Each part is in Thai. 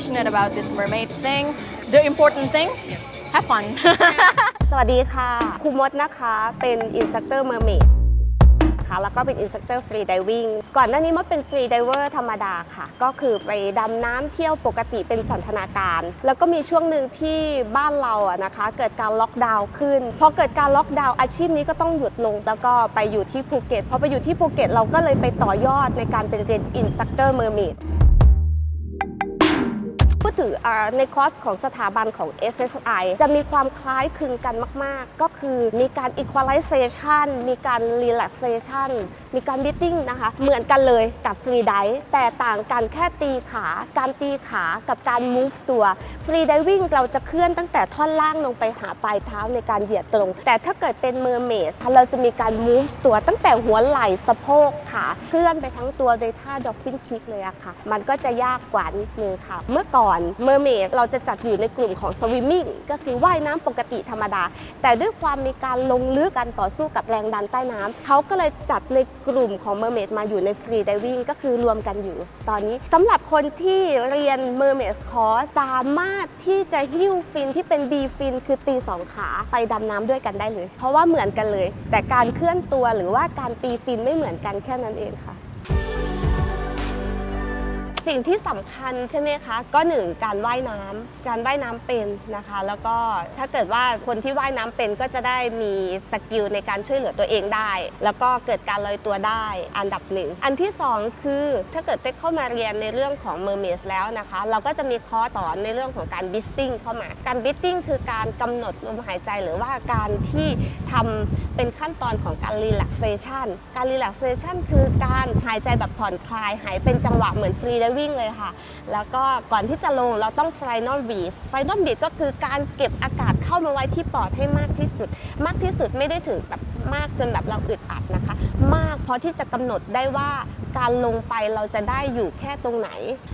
passionate about this mermaid thing. The important thing, have fun. สวัสดีค่ะครูมดนะคะ เป็นอินสต r เตอร์เมอร์เมดค่ะ แล้วก็เป็นอินสต r เตอร์ฟรีดิวิ่ง ก่อนหน้านี้มดเป็นฟรีดิเวอร์ธรรมดาค่ะ ก็คือไปดำน้ำเที่ยวปกติเป็นสันทนาการ แล้วก็มีช่วงหนึ่งที่บ้านเราอะนะคะ เกิดการล็อกดาวน์ขึ้น พอเกิดการล็อกดาวน์อาชีพนี้ก็ต้องหยุดลง แล้วก็ไปอยู่ที่ภูเก็ต พอไปอยู่ที่ภูเก็ตเราก็เลยไปต่อยอดในการเป็นเรียนอินสต r เตอร์เมอร์เมด พูดถึงอ่าในคอร์สของสถาบันของ SSI จะมีความคล้ายคลึงกันมาก ๆ ก็คือมีการ equalization มีการ relaxation มีการ breathing นะคะ เหมือนกันเลยกับ free dive แต่ต่างกันแค่ตีขา การตีขากับการ move ตัว free diving เราจะเคลื่อนตั้งแต่ท่อนล่างลงไปหาปลายเท้าในการเหยียดตรง แต่ถ้าเกิดเป็น mermaid เราจะมีการ move ตัวตั้งแต่หัวไหล่สะโพกขาเคลื่อนไปทั้งตัวโดยท่า dolphin kick เลยอะค่ะ มันก็จะยากกว่านิดนึงค่ะ เมื่อก่อน mermaid เราจะจัดอยู่ในกลุ่มของ swimming ก็คือว่ายน้ำปกติธรรมดา แต่ด้วยความมีการลงลึกการต่อสู้กับแรงดันใต้น้ำเขาก็เลยจัดในกลุ่มของ mermaid มาอยู่ใน free diving ก็คือรวมกันอยู่ ตอนนี้สำหรับคนที่เรียน mermaid course สามารถที่จะหิ้วฟินที่เป็น B ฟินคือตีสองขาไปดำน้ำด้วยกันได้เลย เพราะว่าเหมือนกันเลย แต่การเคลื่อนตัวหรือว่าการตีฟินไม่เหมือนกันแค่นั้นเองค่ะ สิ่งที่สำคัญใช่ไหมคะ ก็หนึ่งการว่ายน้ำการว่ายน้ำเป็นนะคะ แล้วก็ถ้าเกิดว่าคนที่ว่ายน้ำเป็นก็จะได้มีสกิลในการช่วยเหลือตัวเองได้ แล้วก็เกิดการลอยตัวได้อันดับหนึ่ง อันที่สองคือถ้าเกิดเต้เข้ามาเรียนในเรื่องของ mermaids แล้วนะคะ เราก็จะมีคอร์สสอนในเรื่องของการ breathing เข้ามา การ breathing คือการกำหนดลมหายใจหรือว่าการที่ทำเป็นขั้นตอนของการ relaxation การ relaxation คือการหายใจแบบผ่อนคลาย หายเป็นจังหวะเหมือนฟรีเ free diving เลยค่ะ แล้วก็ก่อนที่จะลงเราต้อง final breath final breath ก็คือการเก็บอากาศเข้ามาไว้ที่ปอดให้มากที่สุด มากที่สุดไม่ได้ถึงแบบมากจนแบบเราอึดอัดนะคะ มากพอที่จะกำหนดได้ว่าการลงไปเราจะได้อยู่แค่ตรงไหน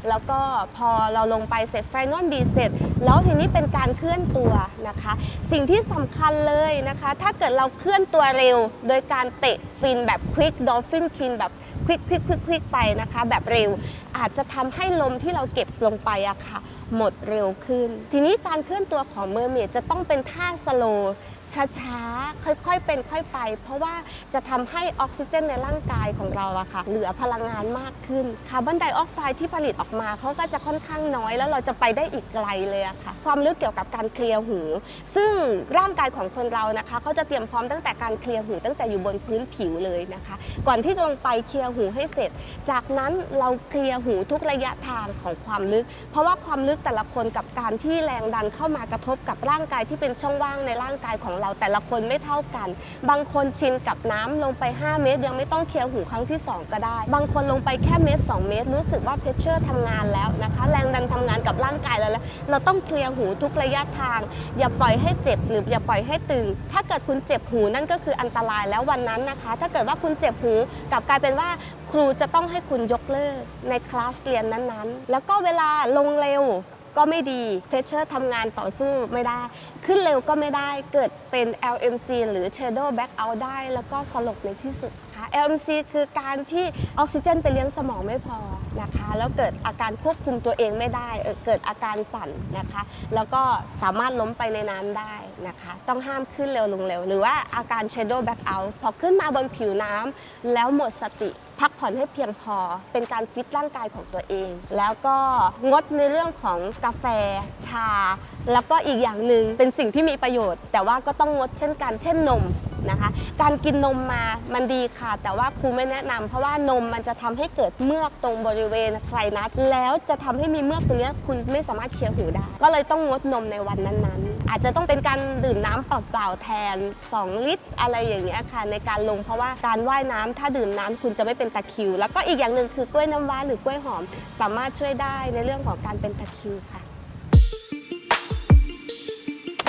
แล้วก็พอเราลงไปเสร็จ final breath เสร็จ แล้วทีนี้เป็นการเคลื่อนตัวนะคะ สิ่งที่สำคัญเลยนะคะ ถ้าเกิดเราเคลื่อนตัวเร็ว โดยการเตะฟินแบบ quick dolphin kick แบบ ควิกควิกควิกควิกไปนะคะ แบบเร็วอาจจะทำให้ลมที่เราเก็บลงไปอะค่ะ หมดเร็วขึ้น ทีนี้การเคลื่อนตัวของเมอร์เมดจะต้องเป็นท่าสโลว ช้าๆ ค่อยๆ เป็นค่อยไป เพราะว่าจะทำให้ออกซิเจนในร่างกายของเราอะค่ะ เหลือพลังงานมากขึ้น คาร์บอนไดออกไซด์ที่ผลิตออกมาเขาก็จะค่อนข้างน้อย แล้วเราจะไปได้อีกไกลเลยอะค่ะ ความลึกเกี่ยวกับการเคลียร์หู ซึ่งร่างกายของคนเรานะคะเขาจะเตรียมพร้อมตั้งแต่การเคลียร์หูตั้งแต่อยู่บนพื้นผิวเลยนะคะ ก่อนที่จะลงไปเคลียร์หูให้เสร็จ จากนั้นเราเคลียร์หูทุกระยะทางของความลึก เพราะว่าความลึกแต่ละคนกับการที่แรงดันเข้ามากระทบกับร่างกายที่เป็นช่องว่างในร่างกายของเราแต่ละคนไม่เท่ากัน บางคนชินกับน้ำลงไป 5 เมตร ยังไม่ต้องเคลียร์หูครั้งที่ 2 ก็ได้ บางคนลงไปแค่เมตร 2 เมตร รู้สึกว่าเพชเชอร์ทำงานแล้วนะคะ แรงดันทำงานกับร่างกายแล้วแล้ว เราต้องเคลียร์หูทุกระยะทาง อย่าปล่อยให้เจ็บหรืออย่าปล่อยให้ตึง ถ้าเกิดคุณเจ็บหูนั่นก็คืออันตรายแล้ววันนั้นนะคะ ถ้าเกิดว่าคุณเจ็บหูกลับกลายเป็นว่าครูจะต้องให้คุณยกเลิกในคลาสเรียนนั้นๆ แล้วก็เวลาลงเร็ว ก็ไม่ดีเพชเชอร์ทำงานต่อสู้ไม่ได้ ขึ้นเร็วก็ไม่ได้เกิดเป็น LMC หรือ Shadow Back Out ได้ แล้วก็สลบในที่สุดค่ะ LMC คือการที่ออกซิเจนไปเลี้ยงสมองไม่พอนะคะ แล้วเกิดอาการควบคุมตัวเองไม่ได้เออเกิดอาการสั่นนะคะ แล้วก็สามารถล้มไปในน้ำได้นะคะ ต้องห้ามขึ้นเร็วลงเร็ว หรือว่าอาการ Shadow Back Out พอขึ้นมาบนผิวน้ำแล้วหมดสติ พักผ่อนให้เพียงพอ เป็นการฟิตร่างกายของตัวเอง แล้วก็งดในเรื่องของกาแฟ ชา แล้วก็อีกอย่างหนึ่งเป็นสิ่งที่มีประโยชน์ แต่ว่าก็ต้องงดเช่นกัน เช่นนม นะคะ การกินนมมามันดีค่ะ แต่ว่าครูไม่แนะนำเพราะว่านมมันจะทำให้เกิดเมือกตรงบริเวณไซนัสแล้วจะทำให้มีเมือกตรงนี้คุณไม่สามารถเคลียร์หูได้ ก็เลยต้องงดนมในวันนั้นๆ อาจจะต้องเป็นการดื่มน้ำเปล่าๆแทน 2 ลิตร อะไรอย่างเงี้ยค่ะ ในการลงเพราะว่าการว่ายน้ำถ้าดื่มน้ำคุณจะไม่เป็นตะคริว แล้วก็อีกอย่างหนึ่งคือกล้วยน้ำว้าหรือกล้วยหอม สามารถช่วยได้ในเรื่องของการเป็นตะคริวค่ะ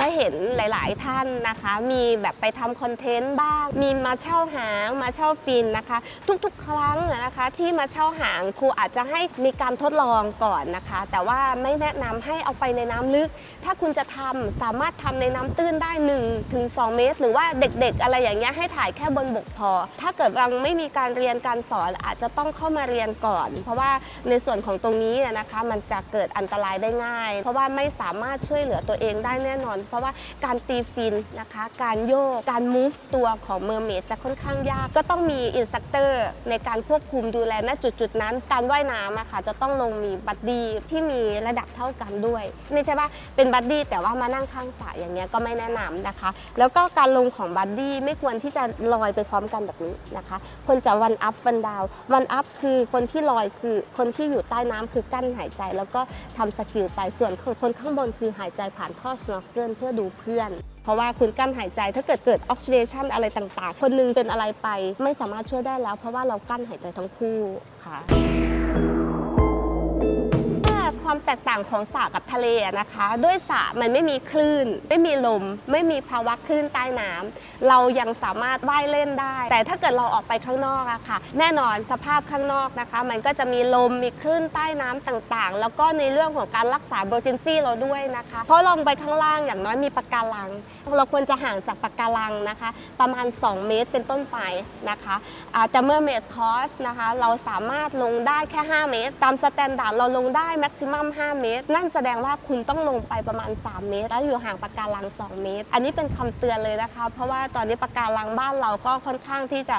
ก็เห็นหลายๆท่านนะคะ มีแบบไปทำคอนเทนต์บ้าง มีมาเช่าหางมาเช่าฟินนะคะ ทุกๆ ครั้งนะคะที่มาเช่าหางครูอาจจะให้มีการทดลองก่อนนะคะ แต่ว่าไม่แนะนำให้เอาไปในน้ำลึก ถ้าคุณจะทำสามารถทำในน้ำตื้นได้1ถึง2เมตร หรือว่าเด็กๆ อะไรอย่างเงี้ยให้ถ่ายแค่บนบกพอ ถ้าเกิดยังไม่มีการเรียนการสอนอาจจะต้องเข้ามาเรียนก่อน เพราะว่าในส่วนของตรงนี้เนี่ยนะคะ มันจะเกิดอันตรายได้ง่าย เพราะว่าไม่สามารถช่วยเหลือตัวเองได้แน่นอนเพราะว่าการตีฟินนะคะ การโยก การ move ตัวของเมอร์เมดจะค่อนข้างยาก ก็ต้องมีอินสตัคเตอร์ในการควบคุมดูแลณจุดจุดๆนั้น การว่ายน้ำอะค่ะจะต้องลงมีบัดดี้ที่มีระดับเท่ากันด้วยไม่ใช่ว่าเป็นบัดดี้แต่ว่ามานั่งข้างสระอย่างเงี้ยก็ไม่แนะนำนะคะ แล้วก็การลงของบัดดี้ไม่ควรที่จะลอยไปพร้อมกันแบบนี้นะคะควรจะวันอัพฟันดาววันอัพคือคนที่ลอยคือคนที่อยู่ใต้น้ำคือกั้นหายใจ แล้วก็ทำสกิลไปส่วนคนข้างบนคือหายใจผ่านท่อสโนว์เกิลเพื่อดูเพื่อน เพราะว่าคุณกั้นหายใจถ้าเกิดเกิดออกซิเดชันอะไรต่างๆ คนหนึงเป็นอะไรไปไม่สามารถช่วยได้แล้ว เพราะว่าเรากั้นหายใจทั้งคู่ค่ะ ความแตกต่างของสระกับทะเลนะคะ ด้วยสระมันไม่มีคลื่น ไม่มีลม ไม่มีภาวะคลื่นใต้น้ำเรายังสามารถว่ายเล่นได้ แต่ถ้าเกิดเราออกไปข้างนอกอะค่ะ แน่นอนสภาพข้างนอกนะคะ มันก็จะมีลมมีคลื่นใต้น้ำต่างๆ แล้วก็ในเรื่องของการรักษาโบรเจนซี่เราด้วยนะคะ เพราะลงไปข้างล่างอย่างน้อยมีปะการัง เราควรจะห่างจากปะการังนะคะ ประมาณ 2 เมตรเป็นต้นไปนะคะอาแต่เมื่อเมดคอสนะคะ เราสามารถลงได้แค่ 5 เมตร ตามสแตนดาร์ดเราลงได้แม็กซิมัม5 เมตร นั่นแสดงว่าคุณต้องลงไปประมาณ 3 เมตร แล้วอยู่ห่างปะการัง 2 เมตร อันนี้เป็นคำเตือนเลยนะคะ เพราะว่าตอนนี้ปะการังบ้านเราก็ค่อนข้างที่จะ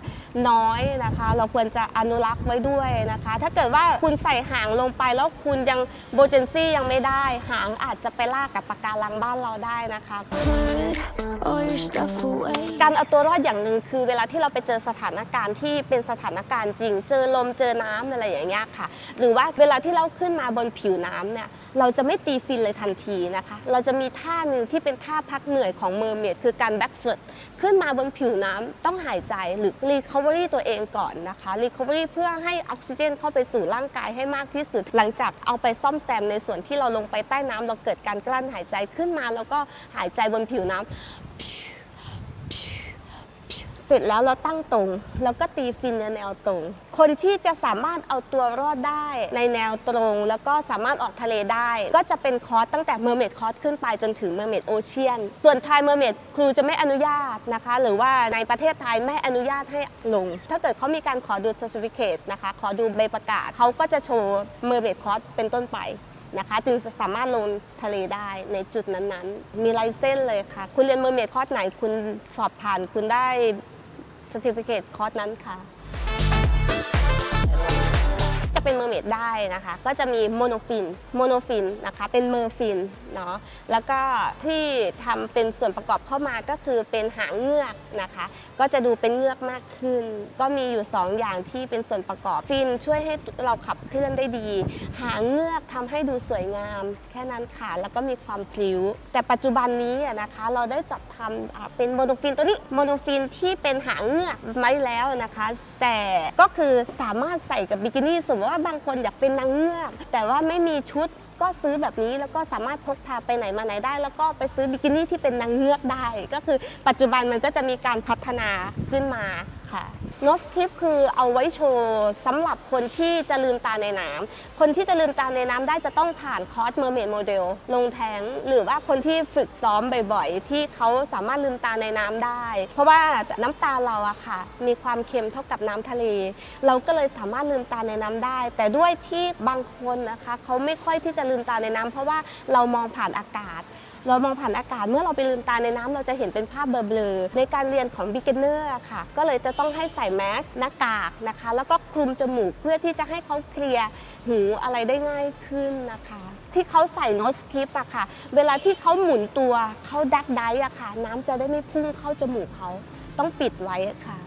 น้อยนะคะ เราควรจะอนุรักษ์ไว้ด้วยนะคะ ถ้าเกิดว่าคุณใส่หางลงไปแล้วคุณยังโบเจนซี่ยังไม่ได้ หางอาจจะไปลากกับปะการังบ้านเราได้นะคะ การเอาตัวรอดอย่างหนึ่งคือเวลาที่เราไปเจอสถานการณ์ที่เป็นสถานการณ์จริง เจอลมเจอน้ำอะไรอย่างเงี้ยค่ะ หรือว่าเวลาที่เราขึ้นมาบนผิวน้ำเนี่ยเราจะไม่ตีฟินเลยทันทีนะคะ เราจะมีท่าหนึ่งที่เป็นท่าพักเหนื่อยของเมอร์เมดคือการแบ็กเฟิตขึ้นมาบนผิวน้ำต้องหายใจหรือรีค o เวอรี่ตัวเองก่อนนะคะรีค o เวอรี่เพื่อให้ออกซิเจนเข้าไปสู่ร่างกายให้มากที่สุด หลังจากเอาไปซ่อมแซมในส่วนที่เราลงไปใต้น้ำเราเกิดการกลั้นหายใจขึ้นมา แล้วก็หายใจบนผิวน้ำ เสร็จแล้วเราตั้งตรง แล้วก็ตีฟินในแนวตรง คนที่จะสามารถเอาตัวรอดได้ในแนวตรง แล้วก็สามารถออกทะเลได้ ก็จะเป็นคอร์สตั้งแต่เมอร์เมดคอร์สขึ้นไปจนถึงเมอร์เมดโอเชียนส่วนทายเมอร์เมดครูจะไม่อนุญาตนะคะ หรือว่าในประเทศไทยไม่อนุญาตให้ลง ถ้าเกิดเขามีการขอดู certificate นะคะ ขอดูใบประกาศเขาก็จะโชว์เมอร์เมดคอร์สเป็นต้นไปนะคะจึงจะสามารถลงทะเลได้ในจุดนั้นๆ มีไลเส้นส์เลยค่ะ คุณเรียนเมอร์เมดคอร์สไหนคุณสอบผ่านคุณได้ c e r t i f i c a t e คอร์สนั้นค่ะ จะเป็นเมอร์เมดได้นะคะ ก็จะมีโมโนฟินโมโนฟินนะคะ เป็นเมอร์ฟินเนาะแล้วก็ที่ทำเป็นส่วนประกอบเข้ามาก็คือเป็นหางเงือกนะคะ ก็จะดูเป็นเงือกมากขึ้น ก็มีอยู่ 2 อย่างที่เป็นส่วนประกอบฟินช่วยให้เราขับเคลื่อนได้ดี หางเงือกทำให้ดูสวยงาม แค่นั้นค่ะ แล้วก็มีความพลิ้ว แต่ปัจจุบันนี้นะคะเราได้จัดทำอ่าเป็นโมโนฟินตัวนี้โมโนฟินที่เป็นหางเงือกไว้แล้วนะคะ แต่ก็คือสามารถใส่กับบิกินี่สมมติว่าบางคนอยากเป็นนางเงือก แต่ว่าไม่มีชุด ก็ซื้อแบบนี้แล้วก็สามารถพกพาไปไหนมาไหนได้ แล้วก็ไปซื้อบิกินี่ที่เป็นนางเงือกได้ ก็คือปัจจุบันมันก็จะมีการพัฒนาขึ้นมาค่ะโนสคริปคือเอาไว้โชว์สำหรับคนที่จะลืมตาในน้ำคนที่จะลืมตาในน้ำได้จะต้องผ่านคอร์สเมอร์เมดโมเดลลงแทงหรือว่าคนที่ฝึกซ้อมบ่อยๆ ที่เขาสามารถลืมตาในน้ำได้ เพราะว่าน้ำตาเราอะค่ะ มีความเค็มเท่ากับน้ำทะเล เราก็เลยสามารถลืมตาในน้ำได้ แต่ด้วยที่บางคนนะคะเขาไม่ค่อยที่จะลืมตาในน้ำเพราะว่าเรามองผ่านอากาศ เรามองผ่านอากาศเมื่อเราไปลืมตาในน้ำเราจะเห็นเป็นภาพเบลอๆในการเรียนของ beginner ค่ะ ก็เลยจะต้องให้ใส่แมสหน้ากากนะคะ แล้วก็คลุมจมูกเพื่อที่จะให้เขาเคลียร์หูอะไรได้ง่ายขึ้นนะคะ ที่เขาใส่โนสคริปอะค่ะ เวลาที่เขาหมุนตัวเขาดักไดอะค่ะ น้ำจะได้ไม่พุ่งเข้าจมูกเขาต้องปิดไว้ค่ะ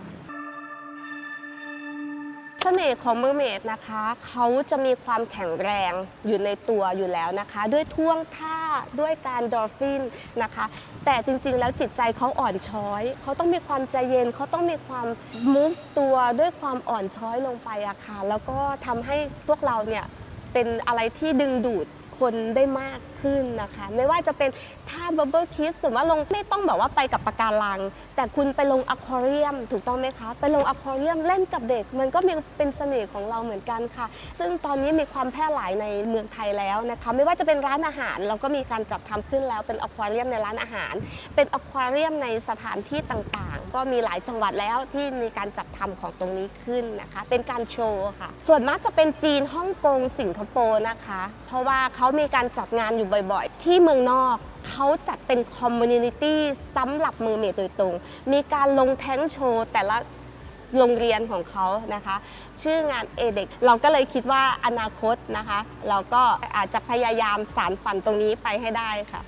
สน่ห์ของเมอร์เมดนะคะเขาจะมีความแข็งแรงอยู่ในตัวอยู่แล้วนะคะ ด้วยท่วงท่าด้วยการดอลฟินนะคะ แต่จริงๆ แล้วจิตใจเขาอ่อนช้อยเขาต้องมีความใจเย็นเขาต้องมีความมูฟตัวด้วยความอ่อนช้อยลงไปอะค่ะแล้วก็ทำให้พวกเราเนี่ยเป็นอะไรที่ดึงดูด คนได้มากขึ้นนะคะ ไม่ว่าจะเป็นท่าบับเบิลคิสสมมติว่าลงไม่ต้องแบบว่าไปกับปะการัง แต่คุณไปลงอควาเรียมถูกต้องไหมคะ ไปลงอควาเรียมเล่นกับเด็ก มันก็มีเป็นเสน่ห์ของเราเหมือนกันค่ะ ซึ่งตอนนี้มีความแพร่หลายในเมืองไทยแล้วนะคะ ไม่ว่าจะเป็นร้านอาหาร เราก็มีการจัดทำขึ้นแล้วเป็นอควาเรียมในร้านอาหาร เป็นอควาเรียมในสถานที่ต่าง ก็มีหลายจังหวัดแล้วที่มีการจัดทำของตรงนี้ขึ้นนะคะ เป็นการโชว์ค่ะ ส่วนมากจะเป็นจีนฮ่องกงสิงคโปร์นะคะ เพราะว่าเขามีการจัดงานอยู่บ่อยๆ ที่เมืองนอกเขาจัดเป็นคอมมูนิตี้สำหรับมือเมดโดยตรง มีการลงแท้งโชว์แต่ละโรงเรียนของเขานะคะ ชื่องานเอเด็กเราก็เลยคิดว่าอนาคตนะคะ เราก็อาจจะพยายามสารฝันตรงนี้ไปให้ได้ค่ะ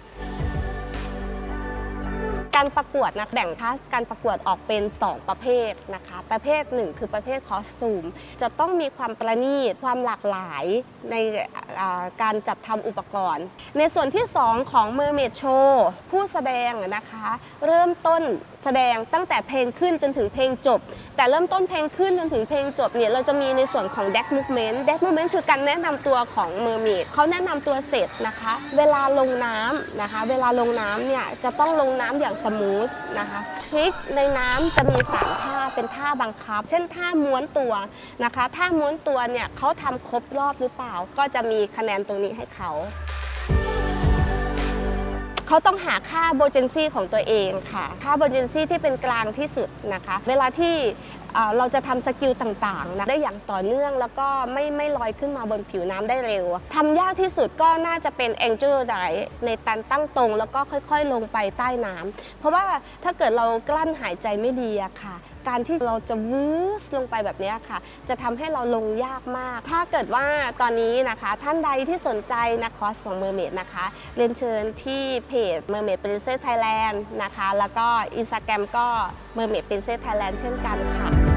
การประกวดนะแบ่งคลาสการประกวดออกเป็น 2 ประเภทนะคะ ประเภทหนึ่งคือประเภทคอสตูม จะต้องมีความประณีตความหลากหลายในการจัดทำอุปกรณ์ ในส่วนที่ 2 ของ Mermaid Show ผู้แสดงนะคะ เริ่มต้น แสดงตั้งแต่เพลงขึ้นจนถึงเพลงจบ แต่เริ่มต้นเพลงขึ้นจนถึงเพลงจบเนี่ยเราจะมีในส่วนของ Deck Movement Deck Movement คือการแนะนำตัวของ Mermaid เขาแนะนำตัวเสร็จนะคะ เวลาลงน้ำนะคะ เวลาลงน้ำเนี่ยจะต้องลงน้ำอย่างสมูทนะคะทริคในน้ำจะมีสามท่าเป็นท่าบังคับ เช่นท่าม้วนตัวนะคะท่าม้วนตัวเนี่ยเขาทำครบรอบหรือเปล่า ก็จะมีคะแนนตรงนี้ให้เขา เขาต้องหาค่าโบเจนซี่ของตัวเองค่ะ ค่าโบเจนซี่ที่เป็นกลางที่สุดนะคะ เวลาที่ เราจะทำสกิลต่างๆนะได้อย่างต่อเนื่องแล้วก็ไม่ไม่ลอยขึ้นมาบนผิวน้ำได้เร็วทำยากที่สุดก็น่าจะเป็น Angel Dive ในตันตั้งตรง แล้วก็ค่อยๆ ลงไปใต้น้ำเพราะว่าถ้าเกิดเรากลั้นหายใจไม่ดีอะค่ะ การที่เราจะวืสลงไปแบบนี้ค่ะ จะทำให้เราลงยากมาก ถ้าเกิดว่าตอนนี้นะคะ ท่านใดที่สนใจนะคอร์สของ Mermaid นะคะ เรียนเชิญที่เพจ Mermaid Princess Thailand นะคะ แล้วก็ Instagram ก็ เมอร์เมดเป็นเซตไทยแลนด์เช่นกันค่ะ